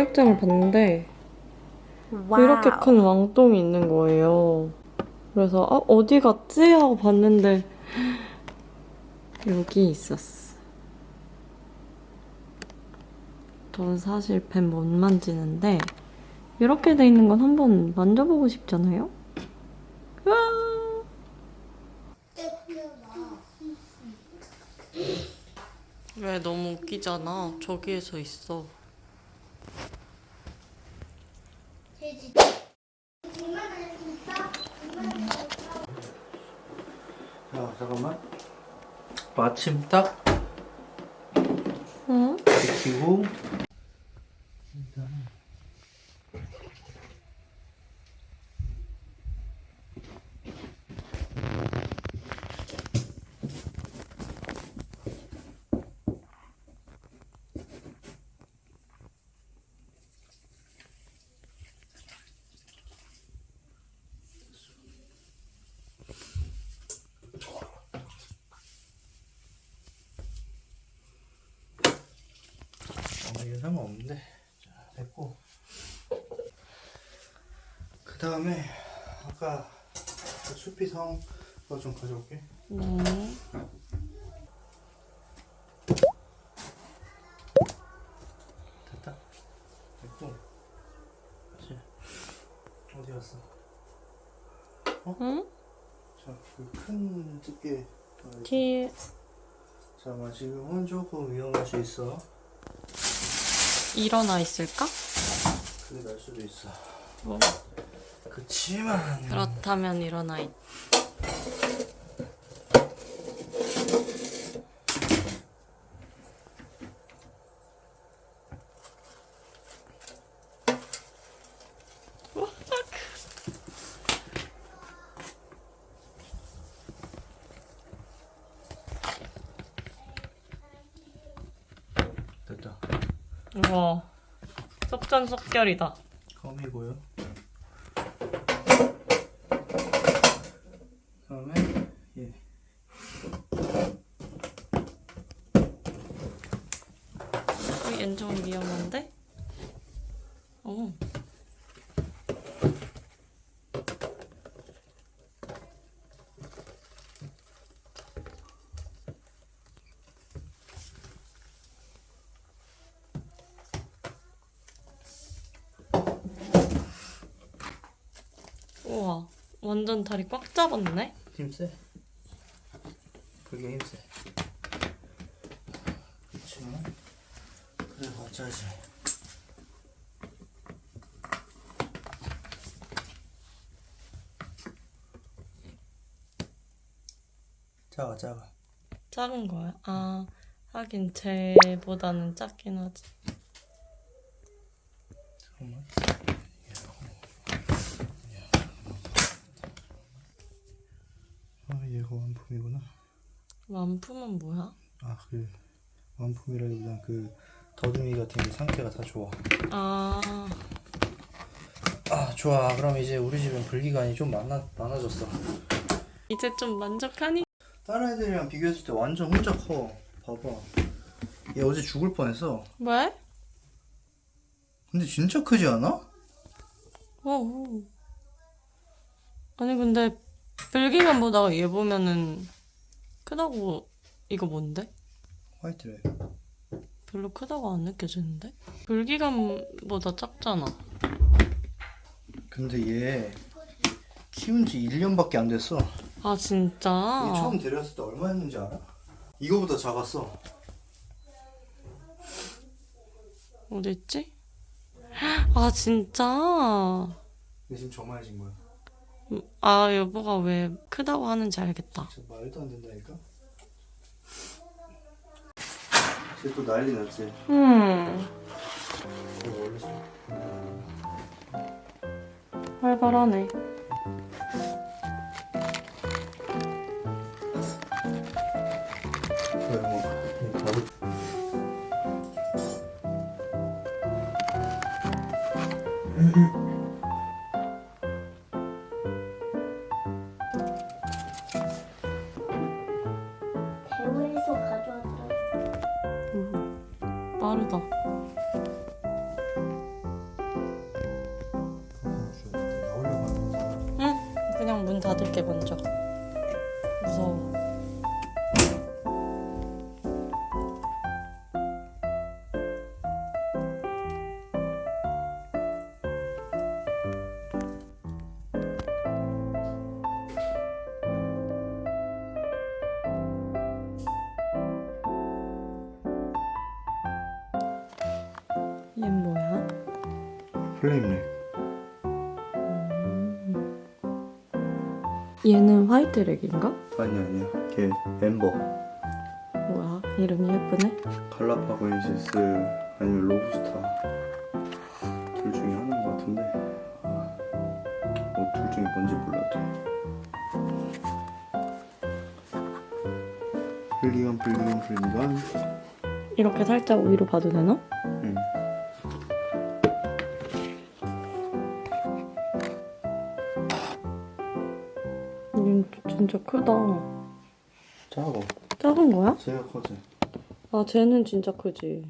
사육장을 봤는데 이렇게 큰 왕똥이 있는 거예요. 그래서 아, 어디 갔지 하고 봤는데 여기 있었어. 저는 사실 뱀 못 만지는데 이렇게 돼 있는 건 한번 만져보고 싶잖아요. 왜 너무 웃기잖아. 저기에서 있어. 야 잠깐만. 마침 딱 응? 지키고 어, 이거 상관없는데 자 됐고 그 다음에 아까 그 수피성 그거 좀 가져올게 네. 됐다 됐고 이제 어디 갔어? 응? 자 그 큰 집게 뒤에 잠깐만 지금은 조금 위험할 수 있어 일어나 있을까? 그게 날 수도 있어 뭐? 그치만 그렇다면 일어나 있. 됐다 우와. 속전속결이다. 껌이고요. 다음에 예. 어, 얜 좀 위험한데? 어. 우와, 완전 다리 꽉 잡았네? 힘세. 그게 힘세. 그렇지만 그래 봤자지. 작아 작아. 작은 거야? 아, 하긴 쟤보다는 작긴 하지. 잠깐만. 아 얘가 완품이구나. 완품은 뭐야? 아그 완품이라기보단 그 더듬이 같은 게 상태가 다 좋아. 아, 아 좋아. 그럼 이제 우리 집엔 불기관이 좀 많아 많아졌어. 이제 좀 만족하니? 다른 애들이랑 비교했을 때 완전 혼자 커. 봐봐. 얘 어제 죽을 뻔했어. 왜? 근데 진짜 크지 않아? 어. 아니 근데 불기관 보다가 얘 보면은 크다고 이거 뭔데? 화이트래. 별로 크다고 안 느껴지는데? 불기관보다 작잖아. 근데 얘 키운 지 1년밖에 안 됐어. 얘 아 진짜? 처음 데려왔을 때 얼마였는지 알아? 이거보다 작았어. 어디 있지? 아 진짜? 근데 지금 정말해진 거야. 음, 아 여보가 왜 크다고 하는지 알겠다. 진짜 말도 안 된다니까? 쟤또 난리 났지? 음 좀- 활발하네. 빠르다. 응, 그냥 문 닫을게 먼저. 무서워. 플레임렉. 얘는 화이트렉인가? 아니 아니야. 걔 멤버. 뭐야? 이름이 예쁘네? 갈라파고니시스 아니면 로부스타 둘 중에 하나인 것 같은데 아, 뭐둘 중에 뭔지 몰라도 플리건 플리건 플리건 이렇게 살짝 위로 봐도 되나? 진짜 크다. 작아 작은 거야? 제가 커지 아, 쟤는 진짜 크지.